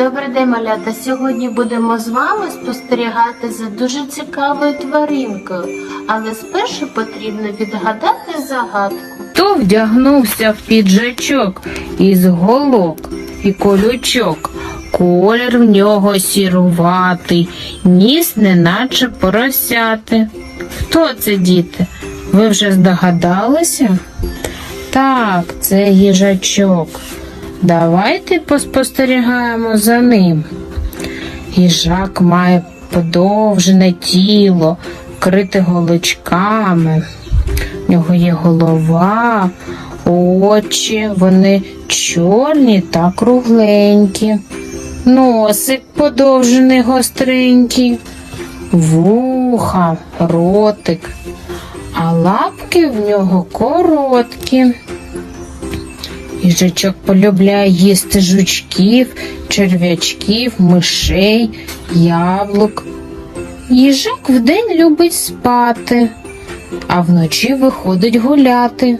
Добрий день, малята. Сьогодні будемо з вами спостерігати за дуже цікавою тваринкою, але спершу потрібно відгадати загадку. Хто вдягнувся в піджачок із голок і колючок? Колір в нього сіруватий, ніс неначе поросяти. Хто це, діти? Ви вже здогадалися? Так, це їжачок. Давайте поспостерігаємо за ним. Їжак має подовжене тіло, вкрите голочками. В нього є голова, очі, вони чорні та кругленькі. Носик подовжений гостренький, вуха, ротик, а лапки в нього короткі. Їжачок полюбляє їсти жучків, черв'ячків, мишей, яблук. Їжак вдень любить спати, а вночі виходить гуляти.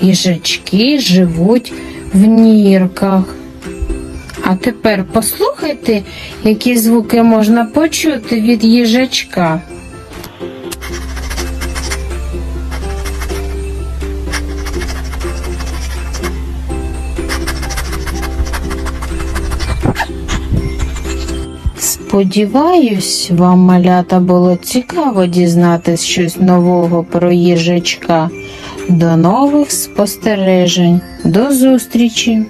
Їжачки живуть в нірках. А тепер послухайте, які звуки можна почути від їжачка. Сподіваюсь, вам, малята, було цікаво дізнатись щось нового про їжачка. До нових спостережень. До зустрічі!